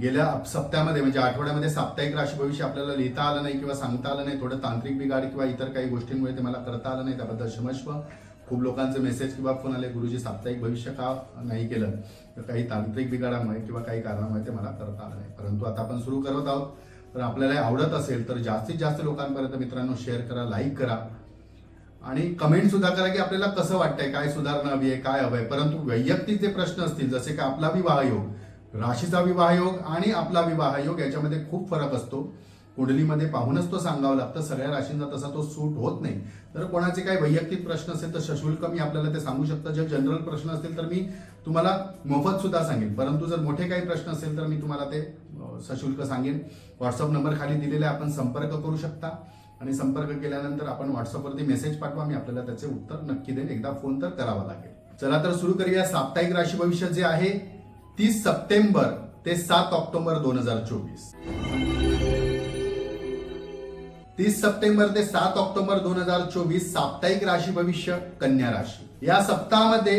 गेल्या सप्त्यामध्ये म्हणजे आठवड्यामध्ये साप्ताहिक राशी भविष्य आपल्याला लिहिता आलं नाही किंवा सांगता आलं नाही थोडं तांत्रिक बिघाड किंवा इतर काही गोष्टींमुळे ते मला करता आलं नाही त्याबद्दल क्षमस्व खूप लोकांचे मेसेज किंवा फोन आले गुरुजी साप्ताहिक भविष्य का नाही केलं? तर काही तांत्रिक बिघाडामुळे किंवा काही कारणामुळे ते मला करता आलं नाही. परंतु आता आपण सुरू करत आहोत. तर आपल्याला आवडत असेल तर जास्तीत जास्त लोकांपर्यंत मित्रांनो शेअर करा लाईक करा. आणि कमेंट सुद्धा करा की आपल्याला कसं वाटतंय काय सुधारणा हवी आहे काय हवंय परंतु वैयक्तिक जे प्रश्न असतील जसे की आपला विवाह योग राशीचा विवाह योग आणि आपला विवाह योग याच्यामध्ये खूप फरक असतो. कुंडलीमध्ये पाहूनच तो सांगावं लागतं. सगळ्या राशींचा तसा तो सूट होत नाही. तर कोणाचे काही वैयक्तिक प्रश्न असेल तर सशुल्क मी आपल्याला ते सांगू शकतो. जे जनरल प्रश्न असतील तर मी तुम्हाला मोफत सुद्धा सांगेन. परंतु जर मोठे काही प्रश्न असेल तर मी तुम्हाला ते सशुल्क सांगेन. व्हॉट्सअप नंबर खाली दिलेला आहे. आपण संपर्क करू शकता. आणि संपर्क केल्यानंतर आपण व्हॉट्सअपवरती मेसेज पाठवा. मी आपल्याला त्याचे उत्तर नक्की देईन. एकदा फोन तर करावा लागेल. चला तर सुरू करूया. साप्ताहिक राशी भविष्य जे आहे तीस सप्टेंबर ते सात ऑक्टोबर दोन हजार चोवीस. तीस सप्टेंबर ते सात ऑक्टोबर दोन हजार चोवीस साप्ताहिक राशी भविष्य कन्या राशी. या सप्ताहामध्ये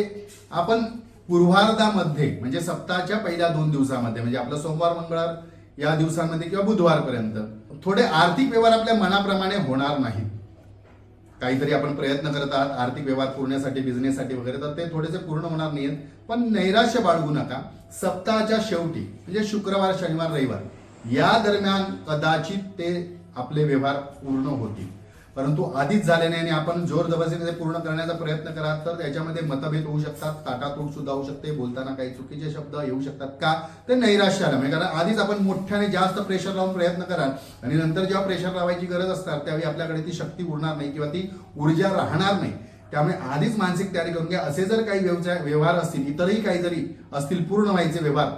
आपण पूर्वार्धामध्ये म्हणजे सप्ताहाच्या पहिल्या दोन दिवसामध्ये म्हणजे आपलं सोमवार मंगळवार या दिवसांमध्ये किंवा बुधवारपर्यंत थोडे आर्थिक व्यवहार आपल्या मनाप्रमाणे होणार नाहीत. काहीतरी आपण प्रयत्न करत आहात आर्थिक व्यवहार पूर्णसाठी बिझनेससाठी वगैरे तर ते थोडेसे पूर्ण होणार नाहीत पण नैराश्य बाळगू नका. सप्ताहाच्या शेवटी म्हणजे शुक्रवार शनिवार रविवार या दरम्यान कदाचित ते आपले व्यवहार पूर्ण होतील. परंतु आधीच झाले नाही आणि आपण जोर जबरदस्तीने पूर्ण करण्याचा प्रयत्न करा तर त्याच्यामध्ये मतभेद होऊ शकतात ताटातूट सुद्धा होऊ शकते बोलताना काही चुकीचे शब्द येऊ शकतात का? ते नैराश्य आलं. म्हणजे कारण आधीच आपण मोठ्याने जास्त प्रेशर लावून प्रयत्न कराल आणि नंतर जेव्हा प्रेशर लावायची गरज असतात त्यावेळी आपल्याकडे ती शक्ती उरणार नाही किंवा ती ऊर्जा राहणार नाही. त्यामुळे आधीच मानसिक तयारी करून घ्या. असे जर काही व्यवसाय व्यवहार असतील इतरही काही जरी असतील पूर्ण व्हायचे व्यवहार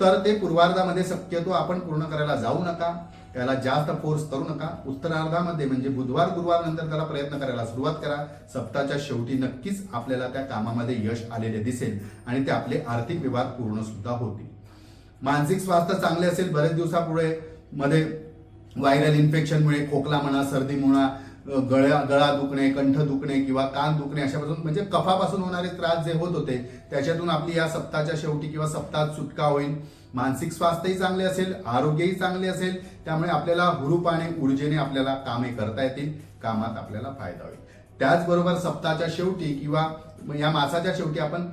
तर ते पूर्वार्धामध्ये शक्यतो आपण पूर्ण करायला जाऊ नका त्याला जास्त फोर्स करू नका. उत्तरार्धामध्ये म्हणजे बुधवार गुरुवार नंतर त्याला प्रयत्न करायला सुरुवात करा. सप्ताहाच्या शेवटी नक्कीच आपल्याला त्या कामामध्ये यश आलेले दिसेल आणि ते आपले आर्थिक व्यवहार पूर्ण सुद्धा होतील. मानसिक स्वास्थ्य चांगले असेल बरेच दिवसापुढे मध्ये व्हायरल इन्फेक्शनमुळे खोकला म्हणा सर्दी म्हणा गळ्या गळा दुखणे कंठ दुखणे किंवा कान दुखणे अशापासून म्हणजे कफापासून होणारे त्रास जे होत होते त्याच्यातून आपली या सप्ताहाच्या शेवटी किंवा सप्ताहात सुटका होईल. मानसिक स्वास्थ्यही चांगले असेल आरोग्यही चांगले असेल त्यामुळे आपल्याला हुरूपाने ऊर्जेने आपल्याला कामे करता येतील कामात आपल्याला फायदा होईल. त्याचबरोबर सप्ताहाच्या शेवटी किंवा या मासाच्या शेवटी आपण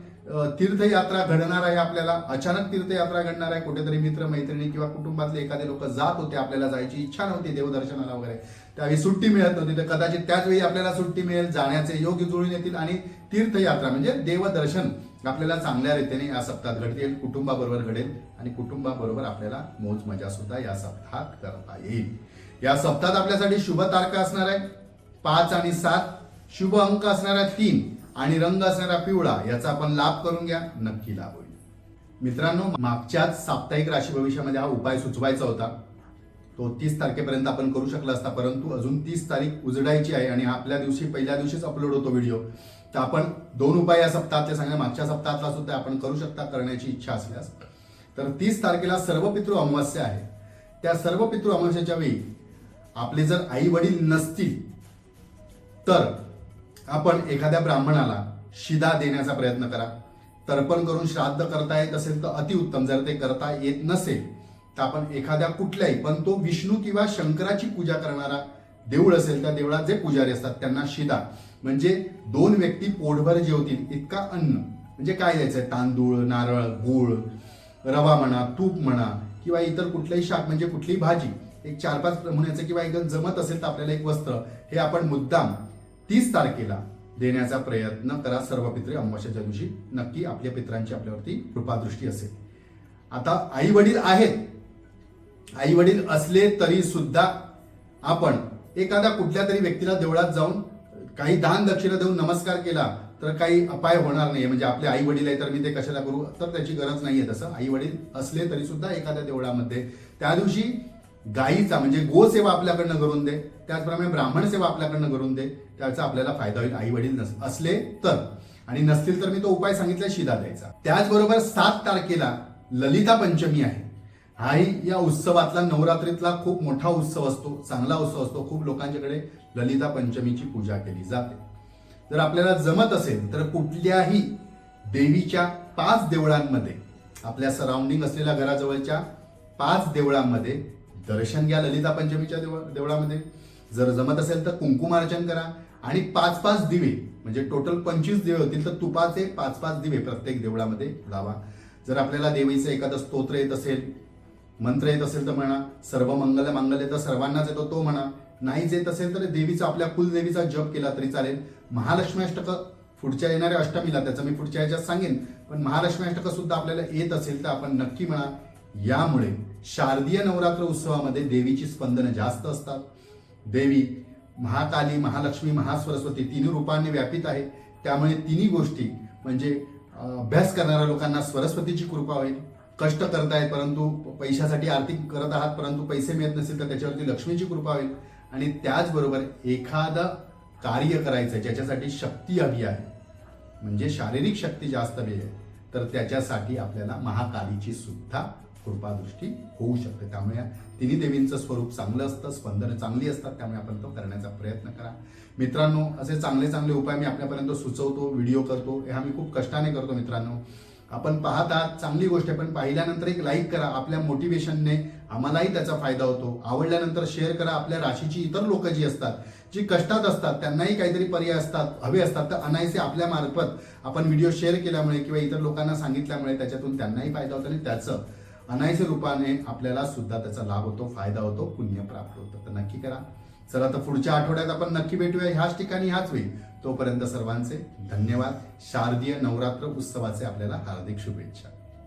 तीर्थयात्रा घडणार आहे आपल्याला अचानक तीर्थयात्रा घडणार आहे कुठेतरी मित्र मैत्रिणी किंवा कुटुंबातले एखादे लोक जात होते आपल्याला जायची इच्छा नव्हती देवदर्शनाला वगैरे. त्यावेळी सुट्टी मिळत नव्हती. तर कदाचित त्याच वेळी आपल्याला सुट्टी मिळेल जाण्याचे योग्य जुळून येतील आणि तीर्थयात्रा म्हणजे देवदर्शन आपल्याला चांगल्या रीतीने या सप्ताहात घडतील कुटुंबाबरोबर घडेल आणि कुटुंबाबरोबर आपल्याला मोज मजा सुद्धा या सप्ताहात करता येईल. या सप्ताहात आपल्यासाठी शुभ तारखा असणार आहे पाच आणि सात शुभ अंक असणारा तीन आणि रंग असणारा पिवळा याचा आपण लाभ करून घ्या नक्की लाभ होईल. मित्रांनो मागच्याच साप्ताहिक राशी भविष्यामध्ये हा उपाय सुचवायचा होता. तो तीस तारखेपर्यंत आपण करू शकला असता परंतु अजून तीस तारीख उजडायची आहे आणि आपल्या दिवशी पहिल्या दिवशीच अपलोड होतो व्हिडिओ तर आपण दोन उपाय या सप्ताहातले सांगा मागच्या सप्ताहातला सुद्धा आपण करू शकता करण्याची इच्छा असल्यास. तर तीस तारखेला सर्व पितृ अमावस्या आहे. त्या सर्व पितृ अमावस्याच्या वेळी आपले जर आई वडील नसतील तर आपण एखाद्या ब्राह्मणाला शिदा देण्याचा प्रयत्न करा. तर्पण करून श्राद्ध करता येत असेल तर अतिउत्तम. जर ते करता येत नसेल तर आपण एखाद्या कुठल्याही पण तो विष्णू किंवा शंकराची पूजा करणारा देऊळ असेल त्या देवळात जे पुजारी असतात त्यांना शिदा. म्हणजे दोन व्यक्ती पोटभर जेवतील इतका अन्न. म्हणजे काय द्यायचं आहे तांदूळ नारळ गूळ रवा म्हणा तूप म्हणा किंवा इतर कुठलंही शाक म्हणजे कुठलीही भाजी. एक चार पाच नमुन्याचं किंवा एकदम जमत असेल तर आपल्याला एक वस्त्र. हे आपण मुद्दाम तीस तारखेला देण्याचा प्रयत्न करा सर्व पित्रे. अमावस्याच्या दिवशी नक्की आपल्या पित्रांची आपल्यावरती कृपादृष्टी असेल. आता आई वडील आहेत आई वडील असले तरी सुद्धा आपण एखाद्या कुठल्या तरी व्यक्तीला देवळात जाऊन काही दान दक्षिणा देऊन नमस्कार केला तर काही अपाय होणार नाही म्हणजे आपले आई वडील आहे तर मी ते कशाला करू? तर त्याची गरज नाहीये तसं. आई वडील असले तरी सुद्धा एखाद्या देवळामध्ये. त्या दिवशी गायीचा म्हणजे गोसेवा आपल्याकडनं करून दे. त्याचप्रमाणे ब्राह्मण सेवा आपल्याकडनं करून दे. त्याचा आपल्याला फायदा होईल. आई वडील असले तर. आणि नसतील तर मी तो उपाय सांगितला शिदा द्यायचा. त्याचबरोबर सात तारखेला ललिता पंचमी आहे. हाही या उत्सवातला नवरात्रीतला खूप मोठा उत्सव असतो चांगला उत्सव असतो. खूप लोकांच्याकडे ललिता पंचमीची पूजा केली जाते. जर आपल्याला जमत असेल तर कुठल्याही देवीच्या पाच देवळांमध्ये आपल्या सराउंडिंग असलेल्या घराजवळच्या पाच देवळांमध्ये दर्शन घ्या ललिता पंचमीच्या देव देवळामध्ये. जर जमत असेल तर कुंकुमार्चन करा. आणि पाच पाच दिवे म्हणजे टोटल पंचवीस दिवे होतील तर तुपाचे पाच पाच दिवे प्रत्येक देवळामध्ये लावा. जर आपल्याला देवीचं एखादं स्तोत्र येत असेल मंत्र येत असेल तर म्हणा सर्व मंगल मांगल्य तर सर्वांनाच येतो तो म्हणा. नाहीच येत असेल तर देवीचा आपल्या कुलदेवीचा जप केला तरी चालेल. महालक्ष्मी अष्टक पुढच्या येणाऱ्या अष्टमीला त्याचं मी पुढच्या याच्यात सांगेन. पण महालक्ष्मी अष्टक सुद्धा आपल्याला येत असेल तर आपण नक्की म्हणा यामुळे शारदीय नवरात्र उत्सवामध्ये देवीची स्पंदनं जास्त असतात. देवी महाकाली महालक्ष्मी महासरस्वती तिन्ही रूपांनी व्यापित आहे त्यामुळे तिन्ही गोष्टी म्हणजे अभ्यास करणाऱ्या लोकांना सरस्वतीची कृपा होईल. कष्ट करतायत परंतु पैशासाठी आर्थिक करत आहात परंतु पैसे मिळत नसेल तर त्याच्यावरती लक्ष्मीची कृपा होईल. आणि त्याचबरोबर एखादं कार्य करायचं ज्याच्यासाठी शक्ती हवी आहे म्हणजे शारीरिक शक्ती जास्त हवी आहे तर त्याच्यासाठी आपल्याला महाकालीची सुद्धा कृपादृष्टी होऊ शकते. त्यामुळे तिन्ही देवींचं स्वरूप चांगलं असतं स्पंदनं चांगली असतात त्यामुळे आपण तो करण्याचा प्रयत्न करा. मित्रांनो असे चांगले चांगले उपाय मी आपल्यापर्यंत सुचवतो व्हिडिओ करतो हे आम्ही खूप कष्टाने करतो मित्रांनो. आपण पाहत आहात चांगली गोष्ट आहे पण पाहिल्यानंतर एक लाईक करा आपल्या मोटिवेशनने आम्हालाही त्याचा फायदा होतो. आवडल्यानंतर शेअर करा आपल्या राशीची इतर लोक जी असतात जी कष्टात असतात त्यांनाही काहीतरी पर्याय असतात हवे असतात तर अनायसे आपल्या मार्फत आपण व्हिडिओ शेअर केल्यामुळे किंवा इतर लोकांना सांगितल्यामुळे त्याच्यातून त्यांनाही फायदा होतो आणि त्याचं अनायसे रूपाने आपल्याला सुद्धा त्याचा लाभ होतो फायदा होतो पुण्य प्राप्त होतं. तर नक्की करा. चला तर पुढच्या आठवड्यात आपण नक्की भेटूया ह्याच ठिकाणी ह्याच वेळी. तोपर्यंत सर्वांचे धन्यवाद. शारदीय नवरात्र उत्सवाचे आपल्याला हार्दिक शुभेच्छा.